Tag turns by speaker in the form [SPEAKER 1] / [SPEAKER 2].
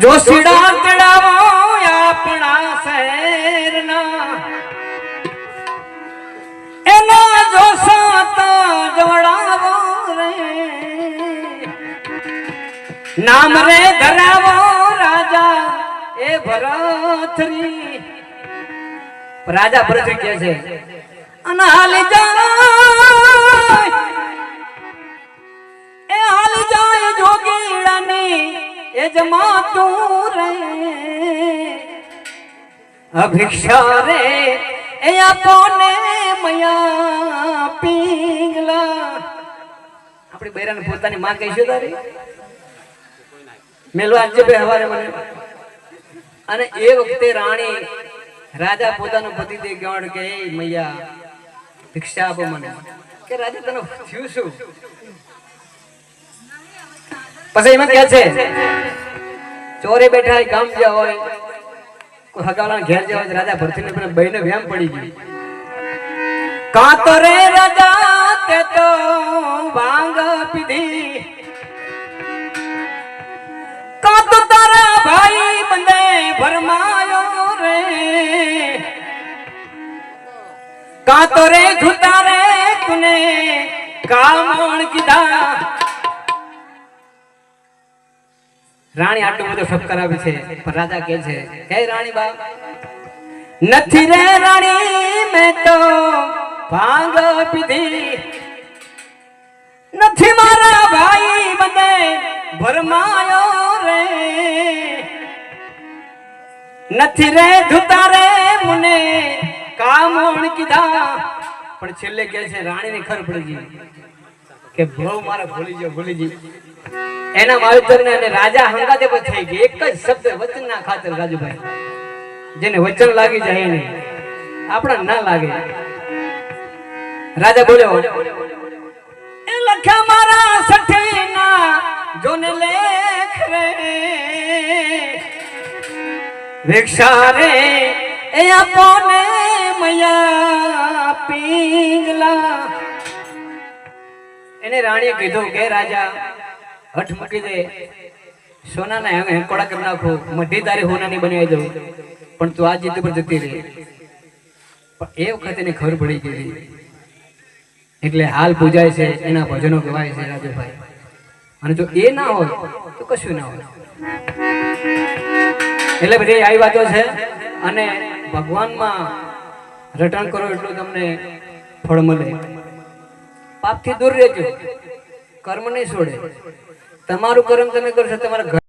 [SPEAKER 1] જોશીડા તેડાવો આપણા શહેરના એના જોશા જોડાવો રે. નામ રે ધરાવો રાજા એ ભરતરી. રાજા ભરત કે છે અને હાલી એ જમા તું રે અભિક્ષા રે એ આપોને મયા પીંગલા આપણી બૈરાને પોતાની માં કહીશું તારી મેલવા આજે બે હવારે મને અને એ વખતે રાણી રાજા પોતાનો પતિ દે ગણ કે "એ મૈયા ભિક્ષા આપો મને કે રાજા તને થયું શું પછી એમાં કે છે ચોરે બેઠા હોય ગામ જ્યાં હોય, કોઈ હગાવાળાના ઘેર જ્યાં રાજા ભરતીને પેલા બહેને વ્યામ પડી ગઈ. કાતરે રાજા તે તો ભાંગ પીધી? કાં તારા ભાઈ મને ભરમાયો રે? કાતરે તો રે ધુતા રે તુને કામણ કીધા? રાણી આટલું બધું ઠપ કરાવે છે, પણ રાજા કે છે, હે રાણી બા નથી રે રાણી મેં તો ભાંગ પીધી. નથી મારા ભાઈ મને ભરમાયો રે. નથી રે ધુતા રે મુને કામણ કીધા પણ છેલ્લે કે છે, રાણીને ખબર પડી ગઈ કે બહુ મારા ભૂલી ગયો ભૂલી ગઈ એના માવતરને અને રાજા હંગાતે પર થઈ ગયા એક જ શબ્દ વચનના ખાતર રાજુભાઈ. જેને વચન લાગી જાય ને આપણા ના લાગે. રાજા બોલ્યો, એ લખ્યા મારા સઠીના, જોને લેખ રે. ભિક્ષા રે, એ આપોને મયા પીંગલા. એને રાણીએ કીધું કે, રાજા હઠ મૂકી દે. સોનાના હેંગ હેંકોડા કરી નાખો. મઢી તારી હોનાની બનાવી દઉં. પણ તું આ જીત પર જતી રહે. પણ એ વખતે ખબર પડી ગઈ એટલે હાલ પૂજાય છે, એના ભજનો ગવાય છે રાજુભાઈ. અને જો એ ના હોય, તો કશું ના હોય. એટલે બધી આવી વાતો છે. અને ભગવાનમાં રટણ કરો એટલું તમને ફળ મળે. પાપથી દૂર રહેજો. કર્મ નહીં છોડે. તમારું કર્મ તમે કરશો તમારા